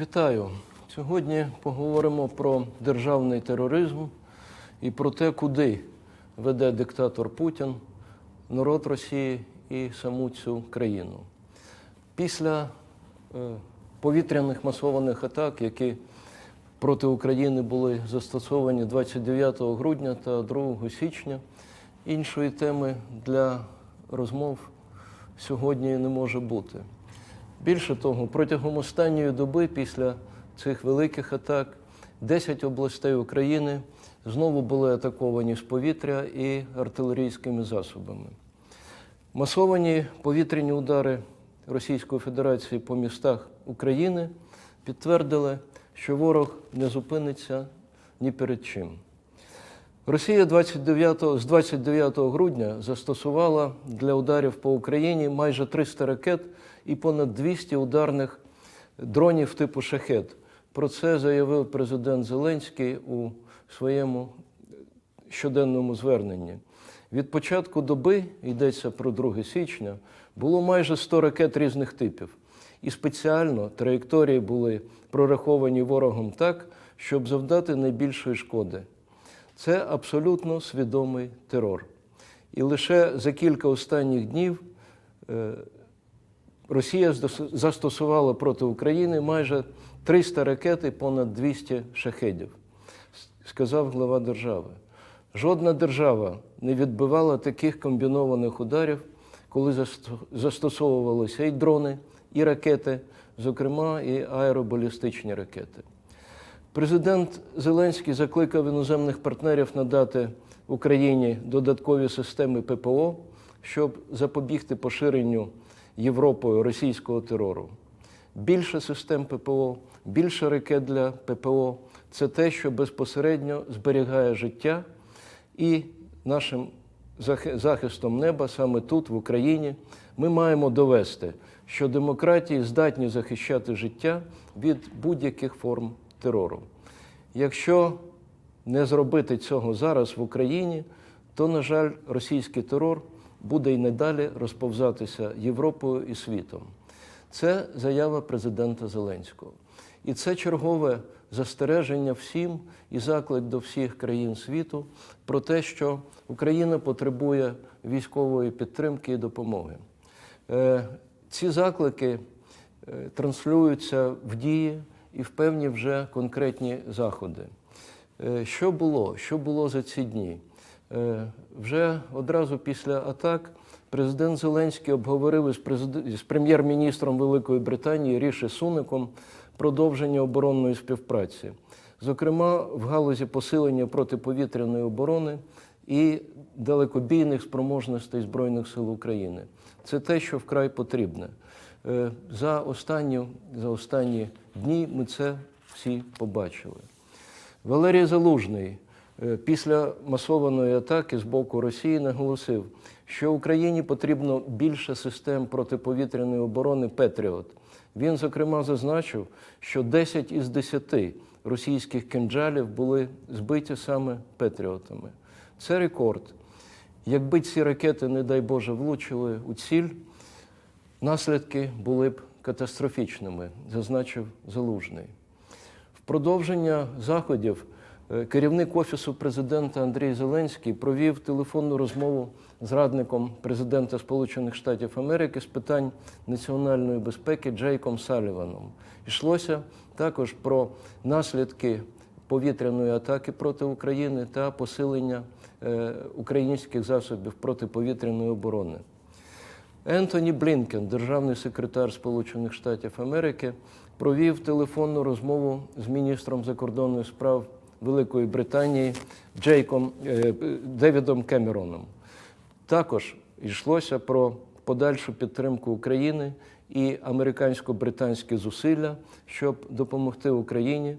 Вітаю! Сьогодні поговоримо про державний тероризм і про те, куди веде диктатор Путін, народ Росії і саму цю країну. Після е, повітряних масованих атак, які проти України були застосовані 29 грудня та 2 січня, іншої теми для розмов сьогодні не може бути. Більше того, протягом останньої доби після цих великих атак 10 областей України знову були атаковані з повітря і артилерійськими засобами. Масовані повітряні удари Російської Федерації по містах України підтвердили, що ворог не зупиниться ні перед чим. Росія 29, з 29 грудня застосувала для ударів по Україні майже 300 ракет і понад 200 ударних дронів типу шахет. Про це заявив президент Зеленський у своєму щоденному зверненні. Від початку доби, йдеться про 2 січня, було майже 100 ракет різних типів. І спеціально траєкторії були прораховані ворогом так, щоб завдати найбільшої шкоди. Це абсолютно свідомий терор. І лише за кілька останніх днів е, Росія застосувала проти України майже 300 ракет і понад 200 шахедів, сказав глава держави. Жодна держава не відбивала таких комбінованих ударів, коли застосовувалися і дрони, і ракети, зокрема і аеробалістичні ракети. Президент Зеленський закликав іноземних партнерів надати Україні додаткові системи ППО, щоб запобігти поширенню Європою російського терору. Більше систем ППО, більше ракет для ППО це те, що безпосередньо зберігає життя і нашим захистом неба саме тут, в Україні, ми маємо довести, що демократії здатні захищати життя від будь-яких форм терору. Якщо не зробити цього зараз в Україні, то, на жаль, російський терор буде й надалі розповзатися Європою і світом. Це заява президента Зеленського. І це чергове застереження всім і заклик до всіх країн світу про те, що Україна потребує військової підтримки і допомоги. Е, Ці заклики е, транслюються в дії і в певні вже конкретні заходи. Е, Що було? Що було за ці дні? Е, Вже одразу після атак президент Зеленський обговорив із президи- з прем'єр-міністром Великої Британії Ріші Суником продовження оборонної співпраці, зокрема в галузі посилення протиповітряної оборони і далекобійних спроможностей Збройних сил України. Це те, що вкрай потрібне. Е, За останню, за останні дні ми це всі побачили. Валерій Залужний після масованої атаки з боку Росії наголосив, що Україні потрібно більше систем протиповітряної оборони Петріот. Він, зокрема, зазначив, що 10 із 10 російських кинджалів були збиті саме Петріотами. Це рекорд. Якби ці ракети, не дай Боже, влучили у ціль, наслідки були б катастрофічними, зазначив Залужний. В продовження заходів е, керівник Офісу президента Андрій Зеленський провів телефонну розмову з радником президента Сполучених Штатів Америки з питань національної безпеки Джейком Саліваном. Йшлося також про наслідки повітряної атаки проти України та посилення е, українських засобів протиповітряної оборони. Ентоні Блінкен, державний секретар Сполучених Штатів Америки, провів телефонну розмову з міністром закордонних справ Великої Британії Джейком е, Девідом Кемероном. Також йшлося про подальшу підтримку України і американсько-британські зусилля, щоб допомогти Україні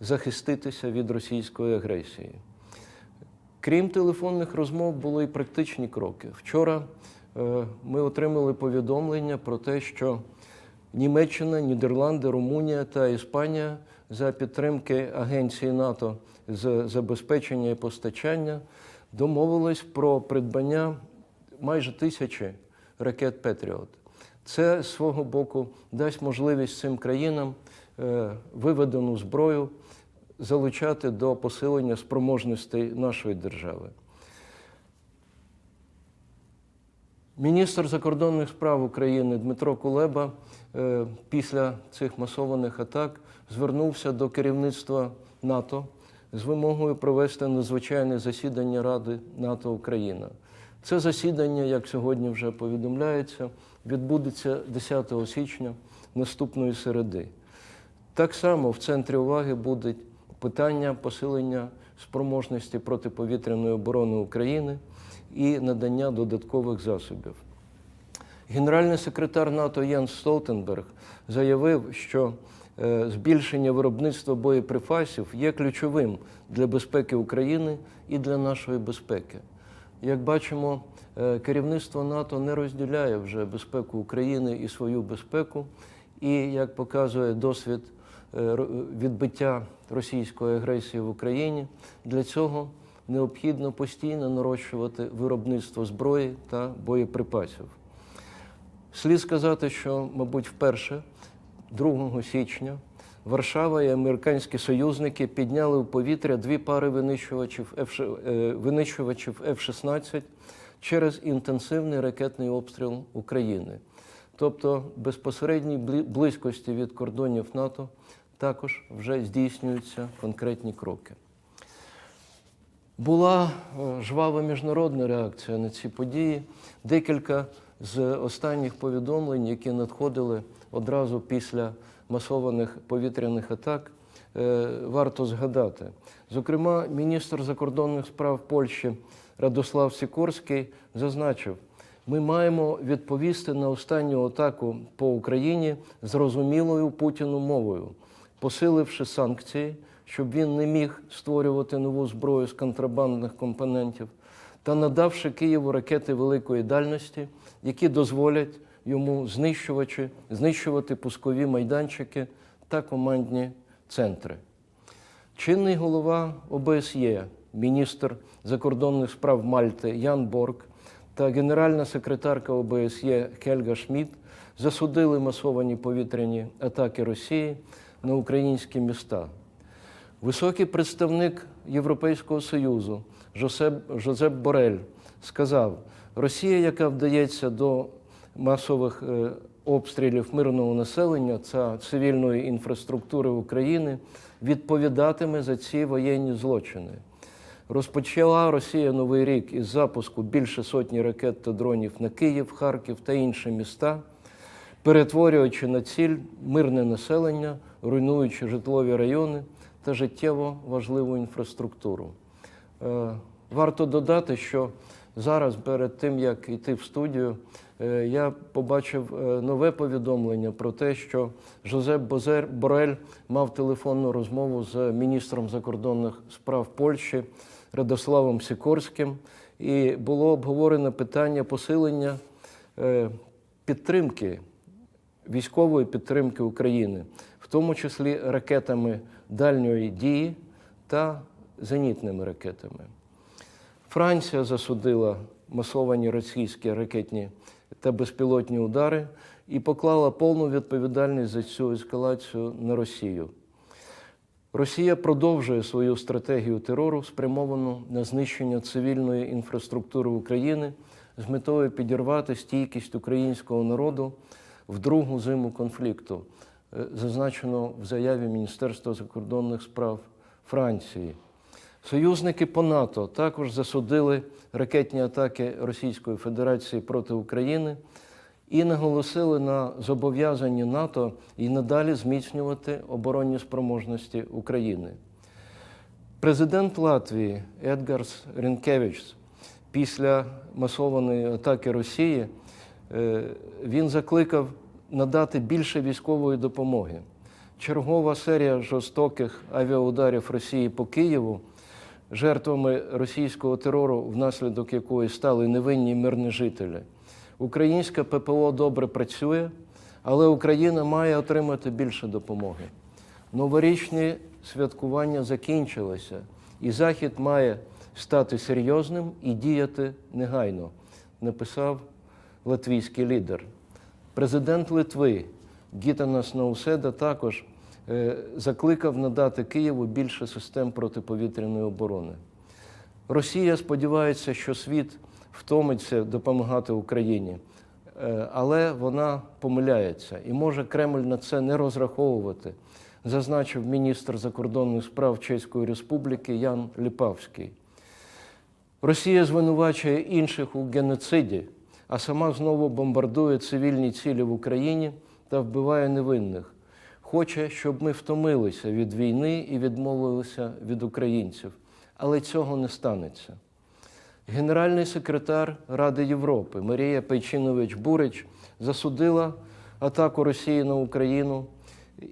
захиститися від російської агресії. Крім телефонних розмов, були і практичні кроки. Вчора е, ми отримали повідомлення про те, що Німеччина, Нідерланди, Румунія та Іспанія за підтримки Агенції НАТО з забезпечення і постачання домовились про придбання майже тисячі ракет Петріот. Це з свого боку дасть можливість цим країнам е, виведену зброю залучати до посилення спроможностей нашої держави. Міністр закордонних справ України Дмитро Кулеба е, після цих масованих атак звернувся до керівництва НАТО з вимогою провести надзвичайне засідання Ради НАТО Україна. Це засідання, як сьогодні вже повідомляється, відбудеться 10 січня наступної середи. Так само в центрі уваги буде питання посилення спроможності протиповітряної оборони України і надання додаткових засобів. Генеральний секретар НАТО Єнс Столтенберг заявив, що е, збільшення виробництва боєприпасів є ключовим для безпеки України і для нашої безпеки. Як бачимо, е, керівництво НАТО не розділяє вже безпеку України і свою безпеку. І як показує досвід е, відбиття російської агресії в Україні, для цього необхідно постійно нарощувати виробництво зброї та боєприпасів. Слід сказати, що, мабуть, вперше, 2 січня, Варшава і американські союзники підняли в повітря дві пари винищувачів F- е, винищувачів F-16 через інтенсивний ракетний обстріл України. Тобто безпосередній близькості від кордонів НАТО також вже здійснюються конкретні кроки. Була е, жвава міжнародна реакція на ці події. Декілька з останніх повідомлень, які надходили одразу після масованих повітряних атак, е, варто згадати. Зокрема, міністр закордонних справ Польщі Радослав Сікорський зазначив, ми маємо відповісти на останню атаку по Україні зрозумілою Путіну мовою, посиливши санкції, щоб він не міг створювати нову зброю з контрабандних компонентів, та надавши Києву ракети великої дальності, які дозволять йому знищувачі, знищувати пускові майданчики та командні центри. Чинний голова ОБСЄ, міністр закордонних справ Мальти Ян Борг та генеральна секретарка ОБСЄ Хельга Шмідт засудили масовані повітряні атаки Росії на українські міста. Високий представник Європейського Союзу Жосеп, Жозеп Борель сказав: Росія, яка вдається до масових е, обстрілів мирного населення та цивільної інфраструктури України, відповідатиме за ці воєнні злочини. Розпочала Росія новий рік із запуску більше сотні ракет та дронів на Київ, Харків та інші міста, перетворюючи на ціль мирне населення, руйнуючи житлові райони та життєво важливу інфраструктуру. Е, Варто додати, що зараз, перед тим як йти в студію, е, я побачив е, нове повідомлення про те, що Жозеп Бозер- Борель мав телефонну розмову з міністром закордонних справ Польщі Радославом Сікорським, і було обговорено питання посилення підтримки військової підтримки України, в тому числі ракетами дальньої дії та зенітними ракетами. Франція засудила масовані російські ракетні та безпілотні удари і поклала повну відповідальність за цю ескалацію на Росію. Росія продовжує свою стратегію терору, спрямовану на знищення цивільної інфраструктури України з метою підірвати стійкість українського народу в другу зиму конфлікту, зазначено в заяві Міністерства закордонних справ Франції. Союзники по НАТО також засудили ракетні атаки Російської Федерації проти України і наголосили на зобов'язанні НАТО і надалі зміцнювати оборонні спроможності України. Президент Латвії Едгарс Рінкевичс після масованої атаки Росії е, він закликав надати більше військової допомоги. Чергова серія жорстоких авіаударів Росії по Києву, жертвами російського терору, внаслідок якої стали невинні мирні жителі. Українська ППО добре працює, але Україна має отримати більше допомоги. Новорічні святкування закінчилися, і Захід має стати серйозним і діяти негайно, написав латвійський лідер. Президент Литви Гітанас Науседа також е, закликав надати Києву більше систем протиповітряної оборони. Росія сподівається, що світ втомиться допомагати Україні, Е, але вона помиляється і може Кремль на це не розраховувати, зазначив міністр закордонних справ Чеської Республіки Ян Ліпавський. Росія звинувачує інших у геноциді, а сама знову бомбардує цивільні цілі в Україні та вбиває невинних. Хоче, щоб ми втомилися від війни і відмовилися від українців, але цього не станеться. Генеральний секретар Ради Європи Марія Пейчинович Бурич засудила атаку Росії на Україну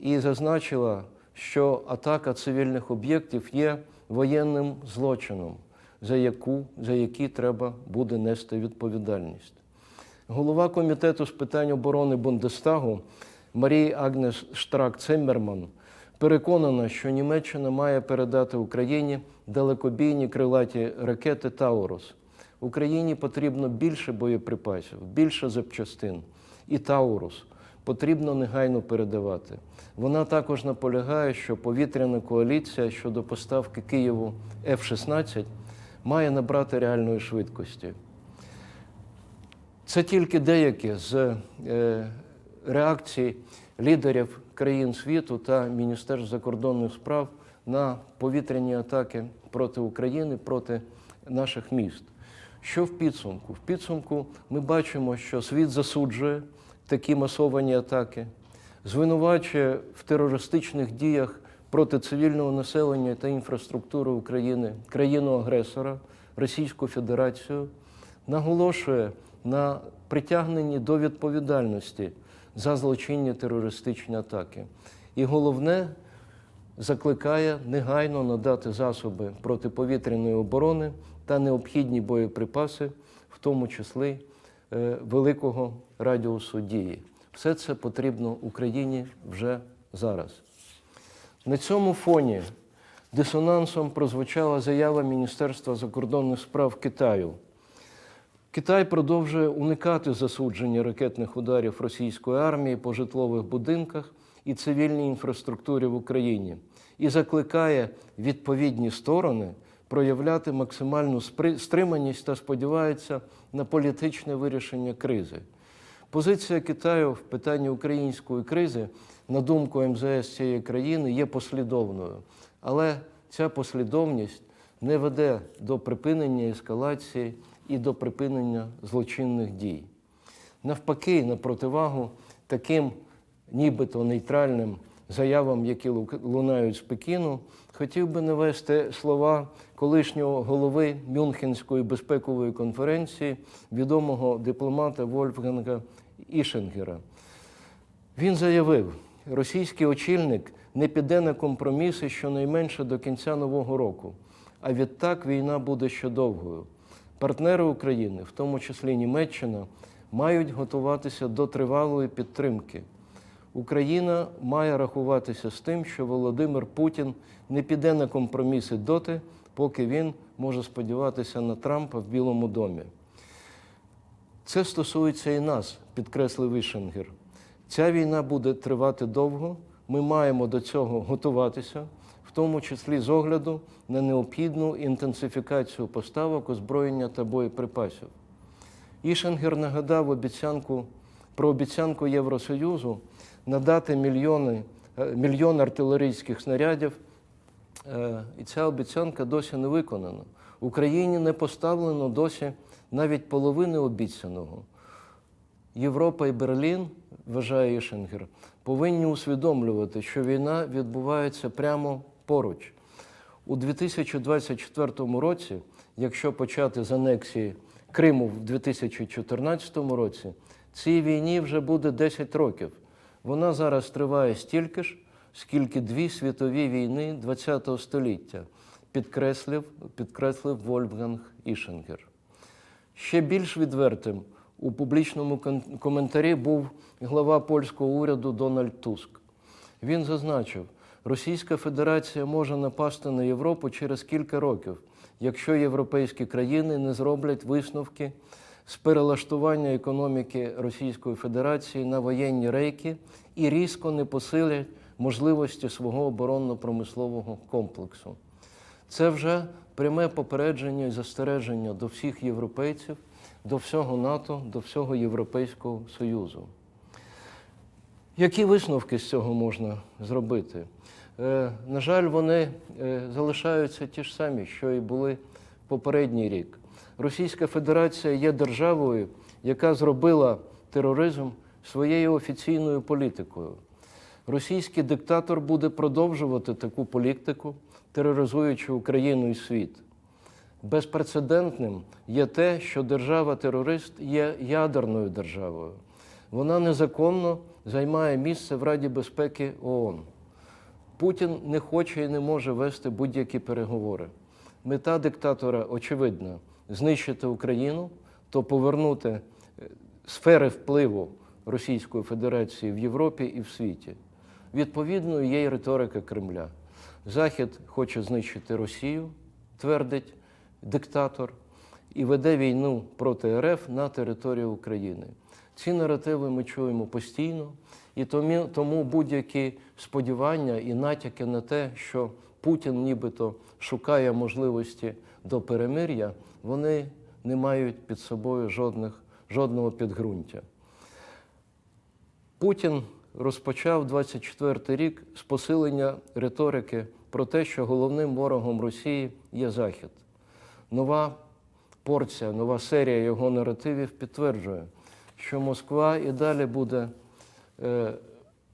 і зазначила, що атака цивільних об'єктів є воєнним злочином, за, яку, за який треба буде нести відповідальність. Голова комітету з питань оборони Бундестагу Марія Агнес Штрак Циммерман переконана, що Німеччина має передати Україні далекобійні крилаті ракети Таурус. Україні потрібно більше боєприпасів, більше запчастин і Таурус потрібно негайно передавати. Вона також наполягає, що повітряна коаліція щодо поставки Києву F-16 має набрати реальної швидкості. Це тільки деякі з е, реакцій лідерів країн світу та Міністерств закордонних справ на повітряні атаки проти України, проти наших міст. Що в підсумку? В підсумку ми бачимо, що світ засуджує такі масовані атаки, звинувачує в терористичних діях проти цивільного населення та інфраструктури України країну-агресора Російську Федерацію, наголошує на притягненні до відповідальності за злочинні терористичні атаки. І головне, закликає негайно надати засоби протиповітряної оборони та необхідні боєприпаси, в тому числі е, великого радіусу дії. Все це потрібно Україні вже зараз. На цьому фоні дисонансом прозвучала заява Міністерства закордонних справ Китаю. Китай продовжує уникати засудження ракетних ударів російської армії по житлових будинках і цивільній інфраструктурі в Україні і закликає відповідні сторони проявляти максимальну стриманість та сподівається на політичне вирішення кризи. Позиція Китаю в питанні української кризи, на думку МЗС цієї країни, є послідовною. Але ця послідовність не веде до припинення ескалації і до припинення злочинних дій. Навпаки, на противагу таким нібито нейтральним заявам, які лунають з Пекіну, хотів би навести слова колишнього голови Мюнхенської безпекової конференції, відомого дипломата Вольфганга Ішенгера. Він заявив, російський очільник не піде на компроміси щонайменше до кінця нового року, а відтак війна буде ще довгою. Партнери України, в тому числі Німеччина, мають готуватися до тривалої підтримки. Україна має рахуватися з тим, що Володимир Путін не піде на компроміси доти, поки він може сподіватися на Трампа в Білому домі. Це стосується і нас, підкреслив Вишенгер. Ця війна буде тривати довго. Ми маємо до цього готуватися, тому числі з огляду на необхідну інтенсифікацію поставок озброєння та боєприпасів. Ішенгер нагадав обіцянку про обіцянку Євросоюзу надати мільйони, е, мільйон артилерійських снарядів. Е, І ця обіцянка досі не виконана. Україні не поставлено досі навіть половини обіцяного. Європа і Берлін, вважає Ішенгер, повинні усвідомлювати, що війна відбувається прямо поруч. У 2024 році, якщо почати з анексії Криму в 2014 році, цій війні вже буде 10 років. Вона зараз триває стільки ж, скільки дві світові війни ХХ століття, підкреслив, підкреслив Вольфганг Ішенгер. Ще більш відвертим у публічному коментарі був глава польського уряду Дональд Туск. Він зазначив, Російська Федерація може напасти на Європу через кілька років, якщо європейські країни не зроблять висновки з перелаштування економіки Російської Федерації на воєнні рейки і різко не посилять можливості свого оборонно-промислового комплексу. Це вже пряме попередження і застереження до всіх європейців, до всього НАТО, до всього Європейського Союзу. Які висновки з цього можна зробити? Е, на жаль, вони е, залишаються ті ж самі, що і були попередній рік. Російська Федерація є державою, яка зробила тероризм своєю офіційною політикою. Російський диктатор буде продовжувати таку політику, тероризуючи Україну і світ. Безпрецедентним є те, що держава-терорист є ядерною державою. Вона незаконно займає місце в Раді безпеки ООН. Путін не хоче і не може вести будь-які переговори. Мета диктатора очевидна знищити Україну, то повернути е, сфери впливу Російської Федерації в Європі і в світі. Відповідно, є й риторика Кремля. Захід хоче знищити Росію, твердить диктатор, і веде війну проти РФ на території України. Ці наративи ми чуємо постійно, і тому, будь-які сподівання і натяки на те, що Путін нібито шукає можливості до перемир'я, вони не мають під собою жодних, жодного підґрунтя. Путін розпочав 24 рік з посилення риторики про те, що головним ворогом Росії є Захід. Нова порція, нова серія його наративів підтверджує, що Москва і далі буде е,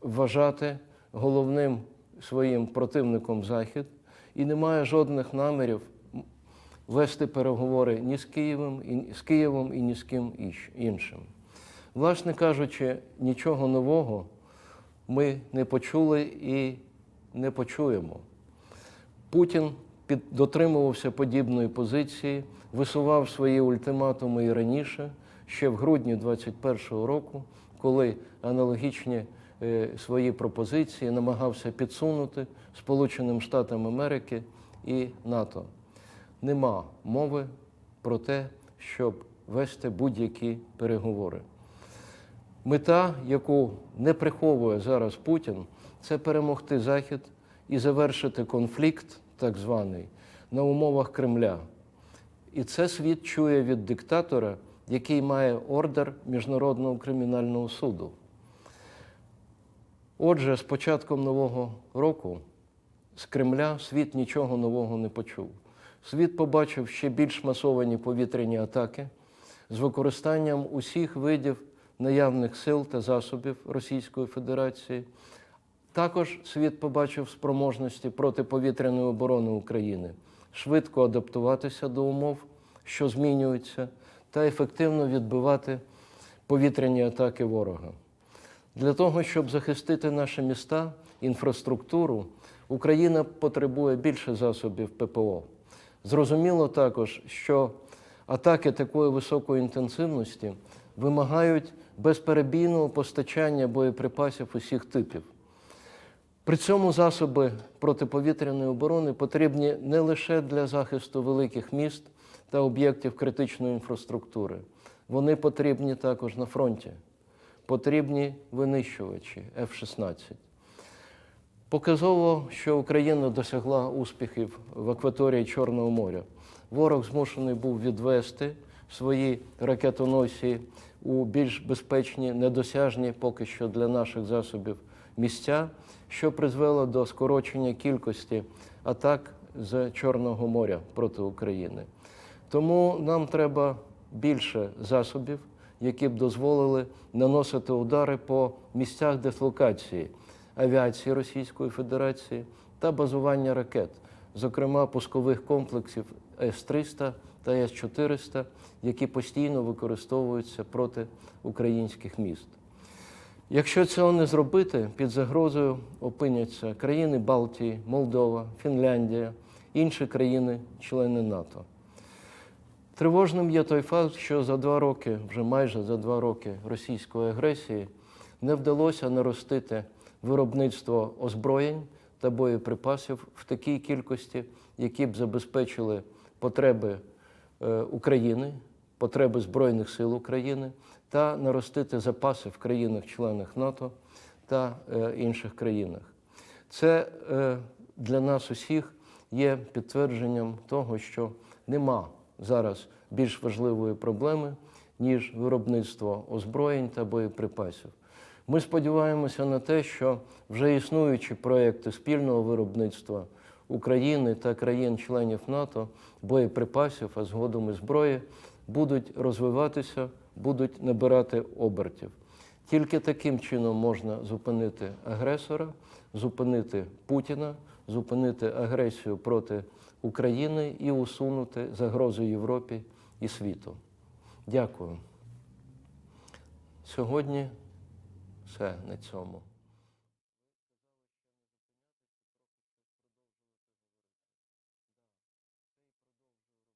вважати головним своїм противником Захід і не має жодних намірів вести переговори ні з Києвом, і, з Києвом і ні з ким іншим. Власне кажучи, нічого нового ми не почули і не почуємо. Путін під, дотримувався подібної позиції, висував свої ультиматуми і раніше, ще в грудні 2021 року, коли аналогічні е, свої пропозиції намагався підсунути Сполученим Штатам Америки і НАТО. Нема мови про те, щоб вести будь-які переговори. Мета, яку не приховує зараз Путін, це перемогти Захід і завершити конфлікт, так званий, на умовах Кремля. І це світ чує від диктатора, який має ордер Міжнародного кримінального суду. Отже, з початком нового року з Кремля світ нічого нового не почув. Світ побачив ще більш масовані повітряні атаки з використанням усіх видів наявних сил та засобів Російської Федерації. Також світ побачив спроможності протиповітряної оборони України швидко адаптуватися до умов, що змінюються, та ефективно відбивати повітряні атаки ворога. Для того, щоб захистити наші міста, інфраструктуру, Україна потребує більше засобів ППО. Зрозуміло також, що атаки такої високої інтенсивності вимагають безперебійного постачання боєприпасів усіх типів. При цьому засоби протиповітряної оборони потрібні не лише для захисту великих міст та об'єктів критичної інфраструктури. Вони потрібні також на фронті. Потрібні винищувачі F-16. Показово, що Україна досягла успіхів в акваторії Чорного моря. Ворог змушений був відвести свої ракетоносії у більш безпечні, недосяжні поки що для наших засобів місця, що призвело до скорочення кількості атак з Чорного моря проти України. Тому нам треба більше засобів, які б дозволили наносити удари по місцях дислокації авіації Російської Федерації та базування ракет, зокрема пускових комплексів С-300 та С-400, які постійно використовуються проти українських міст. Якщо цього не зробити, під загрозою опиняться країни Балтії, Молдова, Фінляндія, інші країни-члени НАТО. Тривожним є той факт, що за два роки, вже майже за два роки російської агресії, не вдалося наростити виробництво озброєнь та боєприпасів в такій кількості, які б забезпечили потреби е, України, потреби Збройних сил України та наростити запаси в країнах-членах НАТО та е, інших країнах. Це е, для нас усіх є підтвердженням того, що нема зараз більш важливої проблеми, ніж виробництво озброєнь та боєприпасів. Ми сподіваємося на те, що вже існуючі проекти спільного виробництва України та країн-членів НАТО, боєприпасів, а згодом і зброї, будуть розвиватися, будуть набирати обертів. Тільки таким чином можна зупинити агресора, зупинити Путіна, зупинити агресію проти України і усунути загрозу Європі і світу. Дякую. Сьогодні все на цьому.